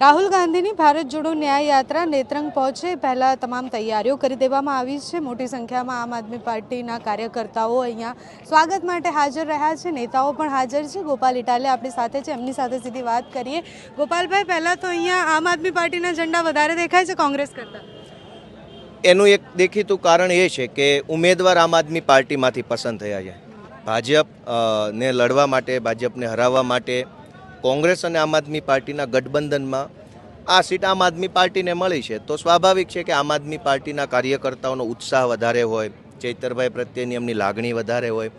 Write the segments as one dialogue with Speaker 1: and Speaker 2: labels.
Speaker 1: રાહુલ ગાંધીની ભારત જોડો ન્યાય યાત્રા નેત્રંગ પહોંચે પહેલાં તમામ તૈયારીઓ કરી દેવામાં આવી છે. મોટી સંખ્યામાં આમ આદમી પાર્ટીના કાર્યકર્તાઓ અહીંયા સ્વાગત માટે હાજર રહ્યા છે. નેતાઓ પણ હાજર છે. ગોપાલ ઇટાલે આપણી સાથે છે. એમની સાથે સીધી વાત કરીએ. ગોપાલભાઈ, પહેલાં તો અહીંયા આમ આદમી પાર્ટીના ઝંડા વધારે દેખાય છે કોંગ્રેસ કરતાં.
Speaker 2: એનું એક દેખીતું કારણ એ છે કે ઉમેદવાર આમ આદમી પાર્ટીમાંથી પસંદ થયા છે. ભાજપ ને લડવા માટે, ભાજપને હરાવવા માટે કોંગ્રેસ અને આમ આદમી પાર્ટીના ગઠબંધનમાં આ સીટ આમ આદમી પાર્ટીને મળી છે, તો સ્વાભાવિક છે કે આમ આદમી પાર્ટીના કાર્યકર્તાઓનો ઉત્સાહ વધારે હોય, ચૈતરભાઈ પ્રત્યેની એમની લાગણી વધારે હોય,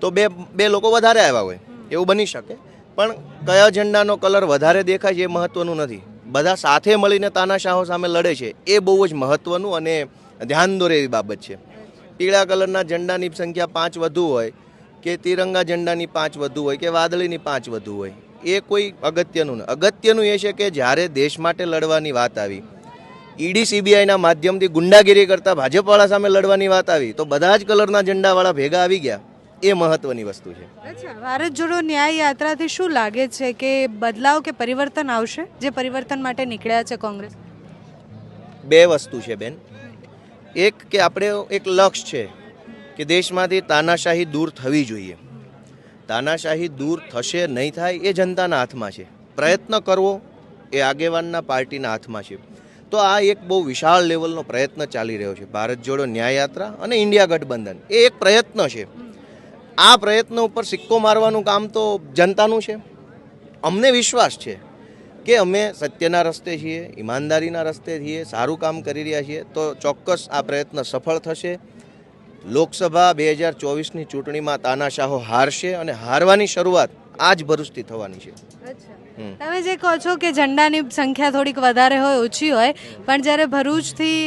Speaker 2: તો બે બે લોકો વધારે આવ્યા હોય, એવું બની શકે. પણ કયા ઝંડાનો કલર વધારે દેખાય છે એ મહત્વનું નથી. બધા સાથે મળીને તાનાશાહો સામે લડે છે, એ બહુ જ મહત્વનું અને ધ્યાન દોરે એવી બાબત છે. પીળા કલરના ઝંડાની સંખ્યા પાંચ વધુ હોય, કે તિરંગા ઝંડાની પાંચ વધુ હોય, કે વાદળીની પાંચ વધુ હોય એ કોઈ અગત્યનું નથી અગત્યનું એ છે કે જ્યારે દેશ માટે લડવાની વાત આવી ઈડી સીબીઆઈના માધ્યમથી ગુંડાગીરી કરતા ભાજપવાળા સામે લડવાની વાત આવી તો બધા જ કલરના ઝંડાવાળા ભેગા આવી ગયા. એ મહત્વની વસ્તુ છે.
Speaker 1: ભારત જોડો ન્યાય યાત્રાથી શું લાગે છે કે બદલાવ કે પરિવર્તન આવશે? જે પરિવર્તન માટે નીકળ્યા છે કોંગ્રેસ?
Speaker 2: બે વસ્તુ છે બેન. એક કે આપણે એક લક્ષ્ય છે કે દેશમાંથી તાનાશાહી દૂર થવી જોઈએ. તાનાશાહી દૂર થશે નહીં થાય એ જનતાના હાથમાં છે. પ્રયત્ન કરવો એ આગેવાનના પાર્ટીના હાથમાં છે. તો આ એક બહુ વિશાળ લેવલનો પ્રયત્ન ચાલી રહ્યો છે. ભારત જોડો ન્યાય યાત્રા અને ઇન્ડિયા ગઠબંધન એ એક પ્રયત્ન છે. આ પ્રયત્ન ઉપર સિક્કો મારવાનું કામ તો જનતાનું છે. અમને વિશ્વાસ છે કે અમે સત્યના રસ્તે છીએ, ઈમાનદારીના રસ્તે છીએ, સારું કામ કરી રહ્યા છીએ, તો ચોક્કસ આ પ્રયત્ન સફળ થશે. લોકસભા બે હજાર ચોવીસની ચૂંટણીમાં તાનાશાહો હારશે અને હારવાની શરૂઆત આજ ભરૂચથી થવાની છે.
Speaker 1: તમે જે કહો છો કે ઝંડાની સંખ્યા થોડીક વધારે હોય ઓછી હોય પણ જ્યારે ભરૂચથી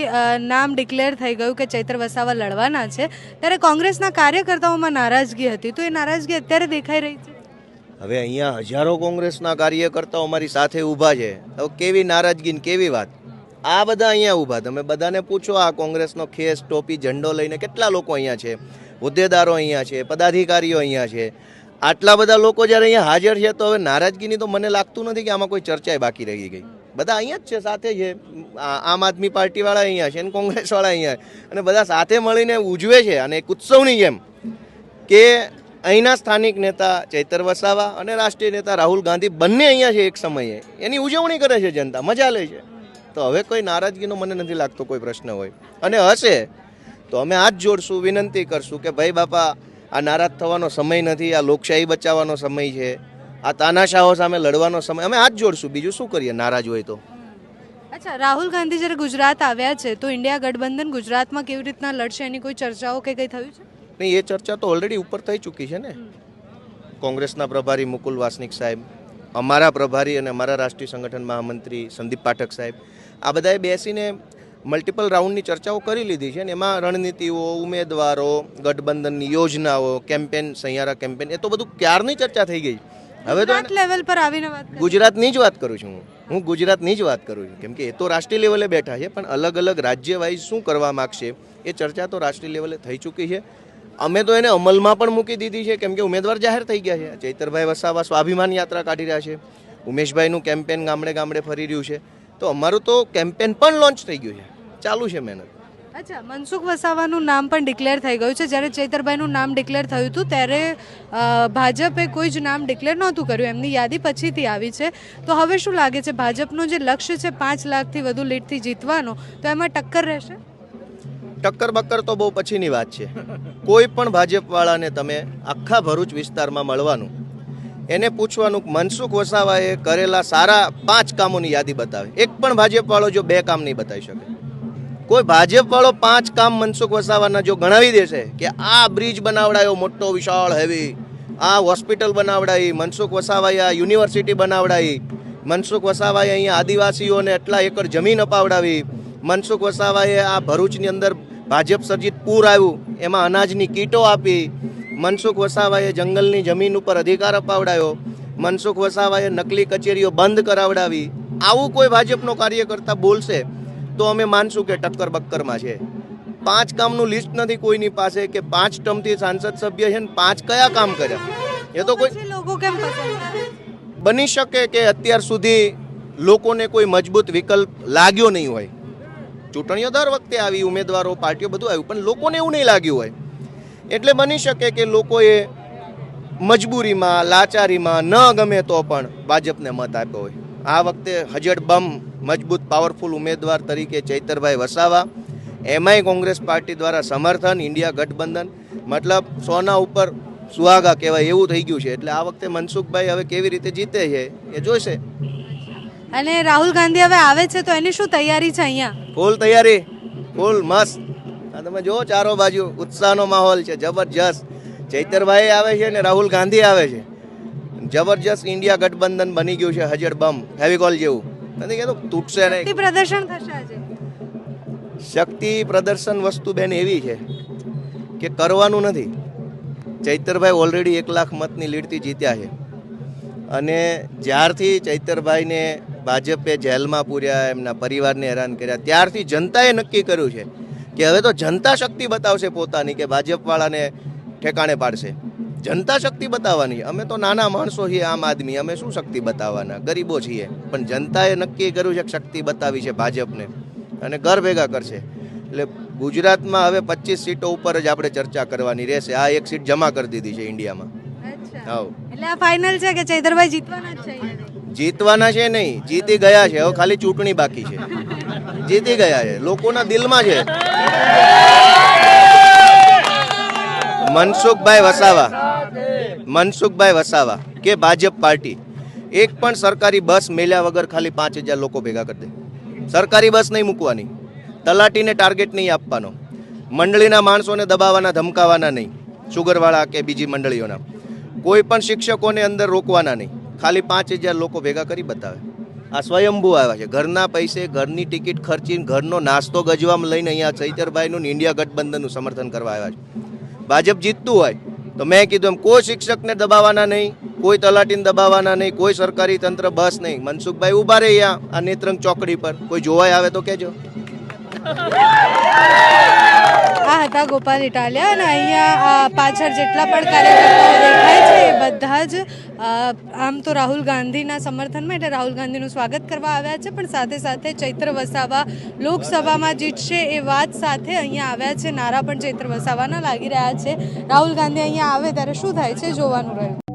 Speaker 1: નામ ડિક્લેર થઈ ગયું કે ચૈત્ર વસાવા લડવાના છે ત્યારે કોંગ્રેસના કાર્યકર્તાઓમાં નારાજગી હતી. તો એ નારાજગી અત્યારે દેખાઈ રહી છે?
Speaker 2: હવે અહીંયા હજારો કોંગ્રેસના કાર્યકર્તાઓ અમારી સાથે ઊભા છે. તો કેવી નારાજગી ને કેવી વાત? આ બધા અહીંયા ઊભા. તમે બધાને પૂછો, આ કોંગ્રેસનો ખેસ, ટોપી, ઝંડો લઈને કેટલા લોકો અહીંયા છે? હોદ્દેદારો અહીંયા છે, પદાધિકારીઓ અહીંયા છે. આટલા બધા લોકો જ્યારે અહીંયા હાજર છે, તો હવે નારાજગીની તો મને લાગતું નથી કે આમાં કોઈ ચર્ચાએ બાકી રહી ગઈ. બધા અહીંયા જ છે, સાથે છે. આમ આદમી પાર્ટીવાળા અહીંયા છે અને કોંગ્રેસવાળા અહીંયા અને બધા સાથે મળીને ઉજવે છે અને એક ઉત્સવની જેમ કે અહીંના સ્થાનિક નેતા ચૈતર વસાવા અને રાષ્ટ્રીય નેતા રાહુલ ગાંધી બંને અહીંયા છે એક સમયે. એની ઉજવણી કરે છે જનતા, મજા લે છે. તો હવે કોઈ નારાજગીનો મને નથી લાગતો કોઈ પ્રશ્ન હોય. અને હશે તો અમે હાથ જોડશું વિનંતી કરશું કે ભાઈ બાપા આ નારાજ થવાનો સમય નથી આ લોકશાહી બચાવવાનો સમય છે આ તાનાશાહો સામે લડવાનો સમય અમે હાથ જોડશું. બીજું શું કરીએ? નારાજ હોય તો.
Speaker 1: અચ્છા રાહુલ ગાંધી જ્યારે ગુજરાત આવ્યા છે તો ઇન્ડિયા ગઠબંધન ગુજરાતમાં કેવી રીતના લડશે? એની કોઈ ચર્ચાઓ કે કંઈ થયું છે?
Speaker 2: નહીં એ ચર્ચા તો ઓલરેડી ઉપર થઈ ચૂકી છે ને. કોંગ્રેસના પ્રભારી મુકુલ વાસનિક સાહેબ અમારા પ્રભારી અને અમારા રાષ્ટ્રીય સંગઠન મહામંત્રી સંદીપ પાઠક સાહેબ આ બધાએ બેસીને મલ્ટિપલ રાઉન્ડની ચર્ચાઓ કરી લીધી છે અને એમાં રણનીતિઓ ઉમેદવારો ગઠબંધનની યોજનાઓ કેમ્પેન સહિયારા કેમ્પેન એ તો બધું ક્યારની ચર્ચા થઈ ગઈ? હવે તો
Speaker 1: લેવલ પર આવીને વાત
Speaker 2: ગુજરાતની જ વાત કરું છું હું. હું ગુજરાતની જ વાત કરું છું. કેમ કે એ તો રાષ્ટ્રીય લેવલે બેઠા છે પણ અલગ અલગ રાજ્ય વાઇઝ શું કરવા માગશે એ ચર્ચા તો રાષ્ટ્રીય લેવલે થઈ ચૂકી છે. અમે તો એને અમલમાં પણ મૂકી દીધી છે, કેમ કે ઉમેદવાર જાહેર થઈ ગયા છે. ચૈતરભાઈ વસાવા સ્વાભિમાન યાત્રા કાઢી રહ્યા છે. ઉમેશભાઈનું કેમ્પેન ગામડે ગામડે ફરી રહ્યું છે. તો અમારું તો કેમ્પેન પણ લોન્ચ થઈ ગયું છે. ચાલુ છે મહેનત.
Speaker 1: અચ્છા, મનસુખ વસાવાનું નામ પણ ડિક્લેર થઈ ગયું છે. જ્યારે ચૈતરભાઈનું નામ ડિક્લેર થયું હતું, ત્યારે ભાજપે કોઈ જ નામ ડિક્લેર નહોતું કર્યું. એમની યાદી પછીથી આવી છે. તો હવે શું લાગે છે? ભાજપનું જે લક્ષ્ય છે, પાંચ લાખથી વધુ લીડથી જીતવાનો, તો એમાં ટક્કર રહેશે?
Speaker 2: ટક્કર બક્કર તો બહુ પછીની વાત છે. કોઈ પણ ભાજપવાળાને તમે આખા ભરૂચ વિસ્તારમાં મળવાનું, એને પૂછવાનું મનસુખ વસાવાએ કરેલા સારા પાંચ કામોની યાદી બતાવે. એક પણ ભાજપવાળો જો બે કામ નહીં બતાવી શકે. કોઈ ભાજપવાળો પાંચ કામ મનસુખ વસાવાના જો ગણાવી દેશે કે આ બ્રિજ બનાવડાયો, મોટો, વિશાળ હેવી આ હોસ્પિટલ બનાવડાવી મનસુખ વસાવાએ આ યુનિવર્સિટી બનાવડાવી મનસુખ વસાવાએ અહીંયા આદિવાસીઓને એટલા એકર જમીન અપાવડાવી, મનસુખ વસાવાએ આ ભરૂચની અંદર ભાજપ સર્જિત પૂર આવ્યું એમાં અનાજની કીટો આપી મનસુખ વસાવાએ જંગલની જમીન ઉપર અધિકાર અપાવડાયો મનસુખ વસાવાએ નકલી કચેરીઓ બંધ કરાવડાવી. આવું કોઈ ભાજપનો કાર્યકર્તા બોલશે તો અમે માનશું કે ટક્કર બક્કરમાં છે. પાંચ કામનું લિસ્ટ નથી કોઈની પાસે કે પાંચ ટર્મથી સાંસદ સભ્ય છે ને પાંચ કયા કામ કર્યા. એ તો કોઈ
Speaker 1: લોકો કેમ
Speaker 2: બની શકે કે અત્યાર સુધી લોકોને કોઈ મજબૂત વિકલ્પ લાગ્યો નહીં હોય. ચૂંટણીઓ દર વખતે આવી ઉમેદવારો, પાર્ટીઓ બધું આવ્યું, પણ લોકોને એવું નહીં લાગ્યું હોય. એટલે બની શકે કે લોકોએ મજબૂરીમાં, લાચારીમાં ન ગમે તો પણ ભાજપને મત આપ્યો હોય. આ વખતે હજડ બમ મજબૂત પાવરફુલ ઉમેદવાર તરીકે ચૈતરભાઈ વસાવા, એમાંય કોંગ્રેસ પાર્ટી દ્વારા સમર્થન, ઇન્ડિયા ગઠબંધન, મતલબ સોના ઉપર સુહાગા કહેવાય એવું થઈ ગયું છે. એટલે આ વખતે મનસુખભાઈ હવે કેવી રીતે જીતે છે એ જોઈશે.
Speaker 1: અને રાહુલ ગાંધી હવે આવે છે તો એની શું તૈયારી છે અહીંયા?
Speaker 2: ફૂલ તૈયારી ફૂલ મસ્ત. આ તમે જુઓ ચારો બાજુ ઉત્સાહનો માહોલ છે જબરજસ્ત. ચૈતરભાઈ આવે છે ને રાહુલ ગાંધી આવે છે. જબરજસ્ત ઇન્ડિયા ગઠબંધન બની ગયું છે હજર બમ ફેવિકોલ જેવું. નથી કહેતો તૂટશે નહીં.
Speaker 1: પ્રદર્શન થશે આજે.
Speaker 2: શક્તિ પ્રદર્શન વસ્તુ બેન એવી છે કે કરવાનું નથી. ચૈતરભાઈ ઓલરેડી એક લાખ મતની લીડથી જીત્યા છે. અને જ્યારથી ચૈતરભાઈને ભાજપે જેલમાં પૂર્યા એમના પરિવારને હેરાન કર્યા. ત્યારથી જનતાએ નક્કી કર્યું છે કે હવે તો જનતા શક્તિ બતાવશે પોતાની કે ભાજપવાળાને ઠેકાણે પાડશે. જનતા શક્તિ બતાવવાની. અમે તો નાના માણસો છીએ આમ આદમી. અમે શું શક્તિ બતાવવાના? ગરીબો છીએ. પણ જનતાએ નક્કી કર્યું છે કે શક્તિ બતાવી છે ભાજપને. અને ઘર ભેગા કરશે. એટલે ગુજરાતમાં હવે પચીસ સીટો ઉપર જ આપણે ચર્ચા કરવાની રહેશે. આ એક સીટ જમા કરી દીધી છે ઇન્ડિયામાં.
Speaker 1: અચ્છા. એટલે આ ફાઇનલ છે કે ચૈતરભાઈ જીતવાના જ છે?
Speaker 2: જીતવાના છે નહીં, જીતી ગયા છે. હવે ખાલી ચૂંટણી બાકી છે. જીતી ગયા છે. લોકોના દિલમાં છે. મનસુખભાઈ વસાવા. મનસુખભાઈ વસાવા કે ભાજપ પાર્ટી. એક પણ સરકારી બસ મેલ્યા વગર ખાલી પાંચ હજાર લોકો ભેગા કરી દે. સરકારી બસ નહીં મૂકવાની. તલાટીને ટાર્ગેટ નહીં આપવાનો. મંડળીના માણસોને દબાવવાના, ધમકાવાના નહીં. સુગરવાળા કે બીજી મંડળીઓના. કોઈ પણ શિક્ષકોને અંદર રોકવાના નહીં. ખાલી પાંચ હજાર લોકો ભેગા કરી બતાવે. આ સ્વયંભૂ આવ્યા છે. ઘરના પૈસે, ઘરની ટિકિટ ખર્ચીને ઘરનો નાસ્તો ગજવામાં લઈને અહીંયા ચૈતરભાઈનું ઇન્ડિયા ગઠબંધનનું સમર્થન કરવા આવ્યા છે. ભાજપ જીતતું હોય તો મેં કીધું એમ, કોઈ શિક્ષકને દબાવવાના નહીં, કોઈ તલાટીને દબાવવાના નહીં, કોઈ સરકારી તંત્ર બસ નહીં. મનસુખભાઈ ઊભા રહ્યા આ નેત્રંગ ચોકડી પર. કોઈ જોવાય આવે તો કહેજો.
Speaker 1: આ હતા ગોપાલ ઇટાલિયા અને અહીંયા પાછળ જેટલા પણ કાર્યકર્તાઓ દેખાય છે, એ બધા જ આમ તો રાહુલ ગાંધીના સમર્થનમાં, એટલે રાહુલ ગાંધીનું સ્વાગત કરવા આવ્યા છે, પણ સાથે સાથે ચૈત્ર વસાવા લોકસભામાં જીતશે એ વાત સાથે અહીંયા આવ્યા છે, નારા પણ ચૈત્ર વસાવાના લાગી રહ્યા છે. રાહુલ ગાંધી અહીંયા આવે ત્યારે શું થાય છે, જોવાનું રહ્યું?